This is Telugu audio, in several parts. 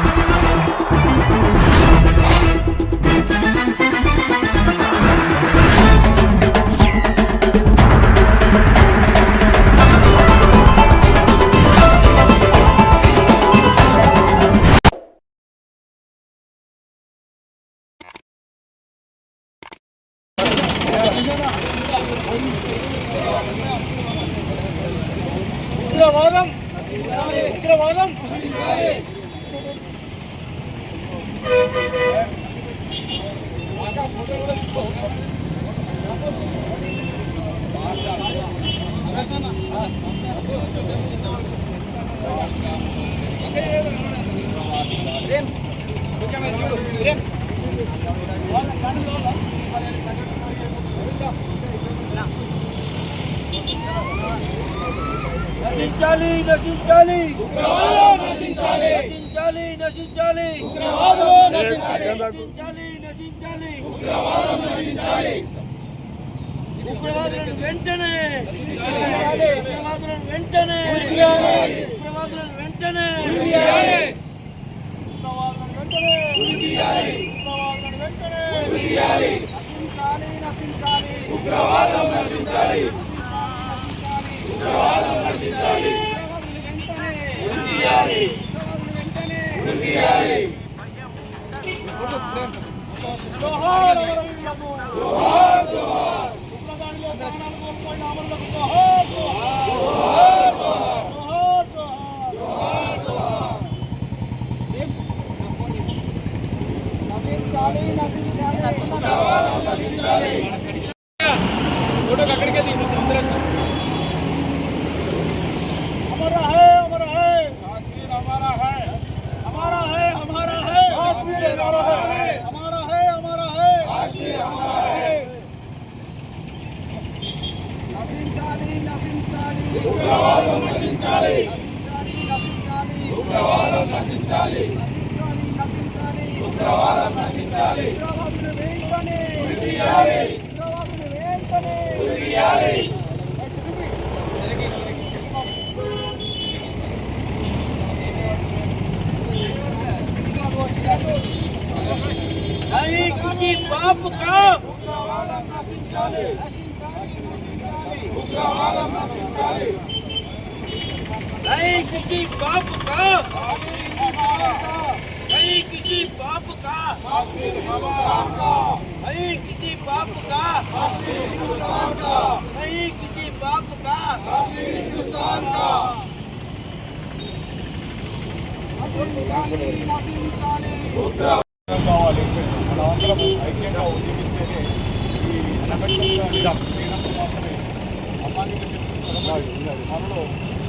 ఉగ్రవాదం నశించాలి నశించాలి. నశించాలి నశించాలి. నశించాలి నశించాలి. నశించాలి ఉగ్రవాదులను వెంటనే ఉగ్రవాదులను వెంటనే ఉగ్రవాదులను వెంటనే. ఉగ్రవాదులను వెంటనే ఉగ్రవాదులను నశించాలి ఉగ్రవాదం నశించాలి ఉగ్రవాదం నశించాలి నశించాలి. ఉగ్రవాదం नहीं किसी बाप का नहीं किसी बाप का नहीं किसी बाप का नहीं किसी बाप का हिंदुस्तान का కావాలి మన అందరం ఐక్యంగా ఉద్యమిస్తేనే ఈ సంఘటన మాత్రమే అసాంఘిక శక్తులు మనలో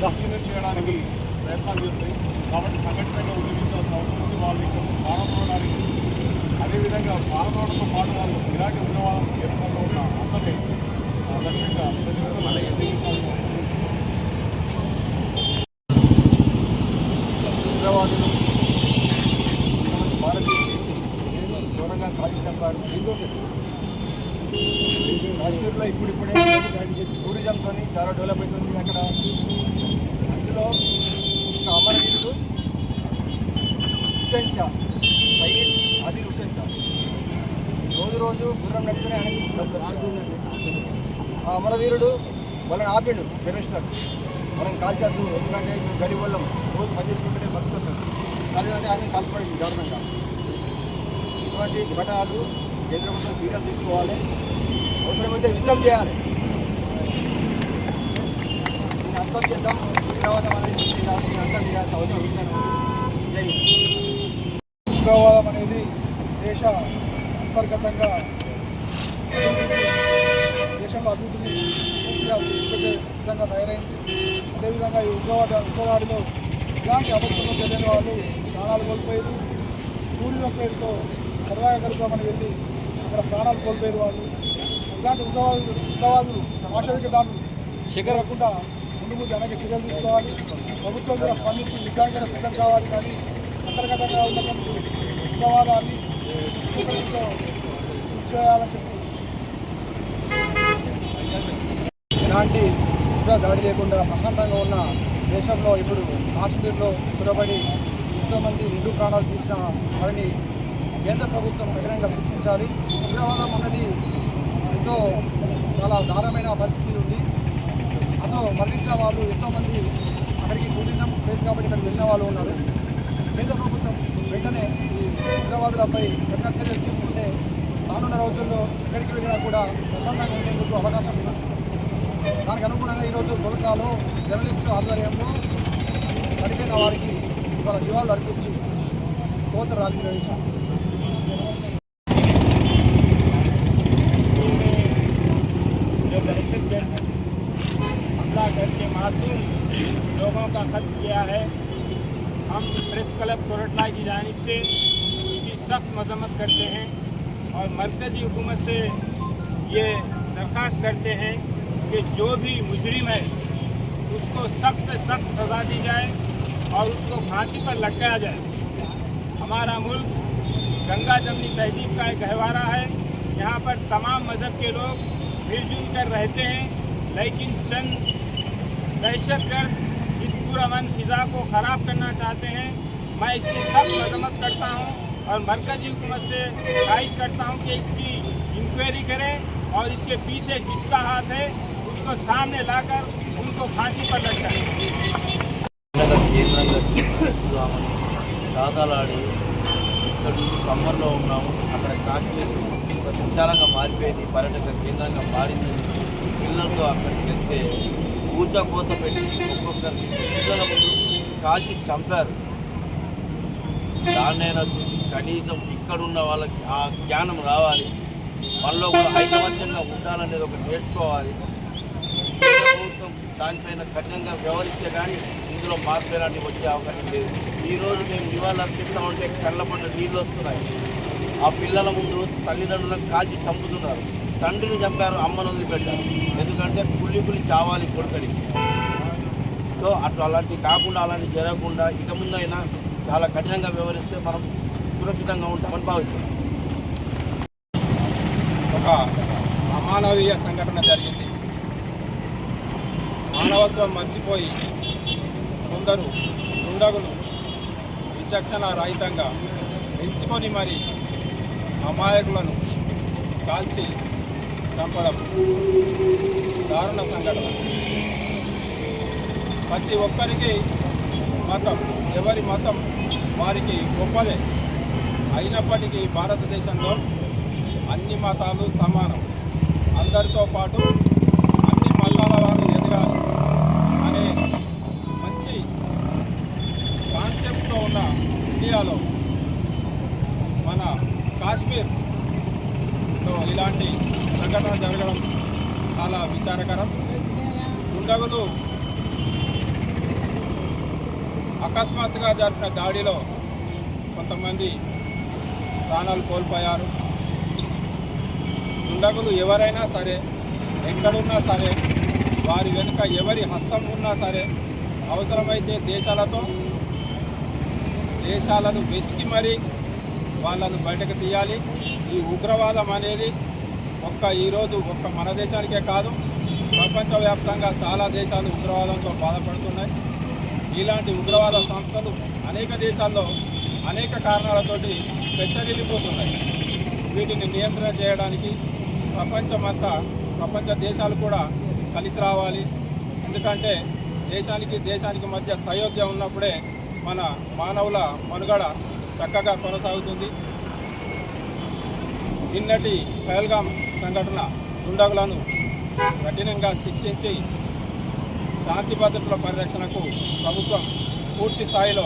దక్షిణం చేయడానికి ప్రయత్నాలు చేస్తాయి. కాబట్టి సంఘటనగా ఉద్యమించాల్సిన అవసరం ఉంది. వాళ్ళు ఇంకా పాల్గొనడానికి అదేవిధంగా పాల్గొనడంతో పాటు వాళ్ళు ఇలాంటి ఉగ్రవాదం కేంద్రంలో ఉన్న అందరినీ ఆ, లక్ష్యంగా ప్రతి ఒక్కరు అలాగే ఎదిరించాల్సిన అవసరం ఉంది. ఉగ్రవాదులు భారతదేశం ఘోరంగా కాల్చి చంపారు ఇప్పుడు ఇప్పుడిప్పుడే టూరిజంతో చాలా డెవలప్ అవుతుంది అక్కడ. అందులో ఒక అమరవీరుడు హుసేన్ షా సయ్యద్ ఆదిల్ హుసేన్ షా. రోజు రోజు గుర్రం నడిచిన ఆయనకి ఆ అమరవీరుడు వాళ్ళని ఆపిండు టెర్రరిస్టర్ మనం కాల్చద్దు ఎందుకంటే మేము గరీబ్ వాళ్ళం రోజు పని చేసుకుంటేనే బతుకుతున్నాం కానీ అంటే ఆయన కాల్పడింది దారుణంగా. ఇటువంటి ఘటనలు కేంద్ర ప్రభుత్వం సీరియస్ తీసుకోవాలి. అవసరమైతే యుద్ధం చేయాలి. దీన్ని అంతం చేద్దాం. ఉగ్రవాదం అనేది అర్థం చేయాల్సిన అవసరం ఉందని జై ఉగ్రవాదం అనేది దేశ అంతర్గతంగా దేశంలో అభివృద్ధిని పూర్తిగా తీసుకొచ్చే విధంగా తయారైంది. అదేవిధంగా ఈ ఉగ్రవాద ఉగ్రవాడిలో ఇలాంటి అబద్ధంలో తెలియని వాళ్ళు ప్రాణాలు కోల్పోయారు. టూరిజం పేరుతో సరదాగా కలుపుదామని వెళ్ళి అక్కడ ప్రాణాలు కోల్పోయారు వాళ్ళు ఇలాంటి ఉగ్రవాదులు ఉగ్రవాదులు ఆశావిక దాడులు శిఖరకుండా ముందు ముందు అనేక చర్యలు తీసుకోవాలి. ప్రభుత్వం కూడా స్పందించి నిజానికి సిద్ధం కావాలి కానీ అంతర్గతంగా ఉన్నటువంటి ఉగ్రవాదాన్ని చేయాలని చెప్పి ఎలాంటి యుద్ధ దాడి లేకుండా ప్రశాంతంగా ఉన్న దేశంలో ఇప్పుడు కాశ్మీర్లో చురబడి ఎంతోమంది నిండు ప్రాణాలు తీసిన వారిని కేంద్ర ప్రభుత్వం కఠినంగా శిక్షించాలి. ఉగ్రవాదం అన్నది ఎంతో చాలా దారుణమైన పరిస్థితి ఉంది. అందులో మరణించిన వాళ్ళు ఎంతోమంది అక్కడికి టూరిజం ప్లేస్ కాబట్టి ఇక్కడ వెళ్ళిన వాళ్ళు ఉన్నారు. కేంద్ర ప్రభుత్వం వెంటనే ఈ ఉగ్రవాదులపై కఠిన చర్యలు తీసుకుంటే రానున్న రోజుల్లో ఎక్కడికి వెళ్ళినా కూడా ప్రశాంతంగా ఉండేందుకు అవకాశం ఉంది. దానికి అనుగుణంగా ఈరోజు గొలకాలో జర్నలిస్టు ఆధ్వర్యంలో చనిపోయిన వారికి వాళ్ళ జీవాలు అర్పించి కోత ర్యాలీ मासूम लोगों का खत्म किया है। हम प्रेस क्लब कोरटला की जानब से उसकी सख्त मजम्मत करते हैं और मरकज़ी हुकूमत से ये दरख्वास्त करते हैं कि जो भी मुजरिम है, उसको सख्त से सख्त सज़ा दी जाए और उसको फांसी पर लटकाया जाए। हमारा मुल्क गंगा जमनी तहजीब का एक गहवारा है। यहाँ पर तमाम मज़हब के लोग मिलजुल कर रहते हैं, लेकिन चंद दहशतगर्द इस पुरअमन फिज़ा को ख़राब करना चाहते हैं मैं इसकी सख्त मजम्मत करता हूँ और मरकज़ी हुकूमत से ख्वाहिश करता हूँ कि इसकी इंक्वायरी करें और इसके पीछे जिसका हाथ है उसको सामने लाकर उनको फांसी पर लटकाएं పండగ కేంద్రంగా తీసుకుందామని దాదాలాడి ఇక్కడ నుంచి సమ్మర్లో ఉన్నాము అక్కడ కాశ్మీర్ ఒక విశాలంగా మారిపోయింది పర్యాటక కేంద్రంగా మారింది పిల్లలతో అక్కడికి వెళ్తే పూజ కోత పెట్టి ఒక్కొక్కరిని పిల్లల ముందు కాల్చి చంపారు. దాన్నైనా చూసి కనీసం ఇక్కడున్న వాళ్ళకి ఆ జ్ఞానం రావాలి. మనలో కూడా ఐకమత్యంగా ఉండాలనేది ఒకటి నేర్చుకోవాలి. ప్రభుత్వం దానిపైన కఠినంగా వ్యవహరిస్తే కానీ ఇందులో మార్పు ఎలాంటి వచ్చే అవకాశం లేదు. ఈరోజు మేము నివాళులు అర్పిస్తా ఉంటే కళ్ళ పంట నీళ్ళు వస్తున్నాయి. ఆ పిల్లల ముందు తల్లిదండ్రులను కాల్చి చంపుతున్నారు. తండ్రిని చంపారు అమ్మను వదిలిపెట్టారు. ఎందుకంటే కుళ్ళి కుళ్ళి చావాలి కొడుకడికి. సో అట్లా అలాంటివి కాకుండా అలాంటివి జరగకుండా ఇక ముందైనా చాలా కఠినంగా వ్యవహరిస్తే మనం సురక్షితంగా ఉంటామని భావిస్తున్నాం. ఒక అమానవీయ సంఘటన జరిగింది. మానవత్వం మర్చిపోయి కొందరు దుండగులు విచక్షణ రహితంగా ఎంచుకొని మరి అమాయకులను కాల్చి చంపడం దారుణ సంఘటన. ప్రతి ఒక్కరికి మతం ఎవరి మతం వారికి గొప్పదే. అయినప్పటికీ భారతదేశంలో అన్ని మతాలు సమానం. అందరితో పాటు అన్ని మతాల వారు ఎదగాలి అనే మంచి కాన్సెప్ట్తో ఉన్న ఇండియాలో మన కాశ్మీర్ కాశ్మీర్లో ఇలాంటి సంఘటన జరగడం చాలా విచారకరం. దుండగులు అకస్మాత్తుగా జరిపిన దాడిలో కొంతమంది ప్రాణాలు కోల్పోయారు. దుండగులు ఎవరైనా సరే ఎక్కడున్నా సరే వారి వెనుక ఎవరి హస్తం ఉన్నా సరే అవసరమైతే దేశాలతో దేశాలను వెతికి మరీ వాళ్ళను బయటకు తీయాలి. ఈ ఉగ్రవాదం అనేది ఒక్క ఈరోజు ఒక్క మన దేశానికే కాదు ప్రపంచవ్యాప్తంగా చాలా దేశాలు ఉగ్రవాదంతో బాధపడుతున్నాయి. ఇలాంటి ఉగ్రవాద సంస్థలు అనేక దేశాల్లో అనేక కారణాలతోటి పెచ్చరిల్లిపోతున్నాయి. వీటిని నియంత్రణ చేయడానికి ప్రపంచమంతా ప్రపంచ దేశాలు కూడా కలిసి రావాలి. ఎందుకంటే దేశానికి దేశానికి మధ్య సయోధ్య ఉన్నప్పుడే మన మానవుల మనుగడ చక్కగా కొనసాగుతుంది. నిన్నటి పహల్గాం సంఘటన దుండగులను కఠినంగా శిక్షించి శాంతి భద్రతల పరిరక్షణకు ప్రభుత్వం పూర్తి స్థాయిలో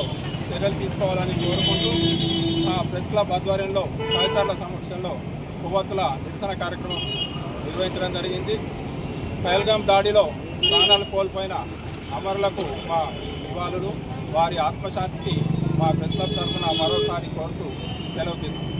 చర్యలు తీసుకోవాలని కోరుకుంటూ ఆ ప్రెస్ క్లబ్ ఆధ్వర్యంలో సహచరుల సమక్షంలో కొవ్వొత్తుల నిరసన కార్యక్రమం నిర్వహించడం జరిగింది. పహల్గాం దాడిలో ప్రాణాలు కోల్పోయిన అమరులకు మా నివాళులు. వారి ఆత్మశాంతికి మా ప్రెస్ క్లబ్ తరఫున మరోసారి కోరుతూ సెలవు తీసుకుంటాం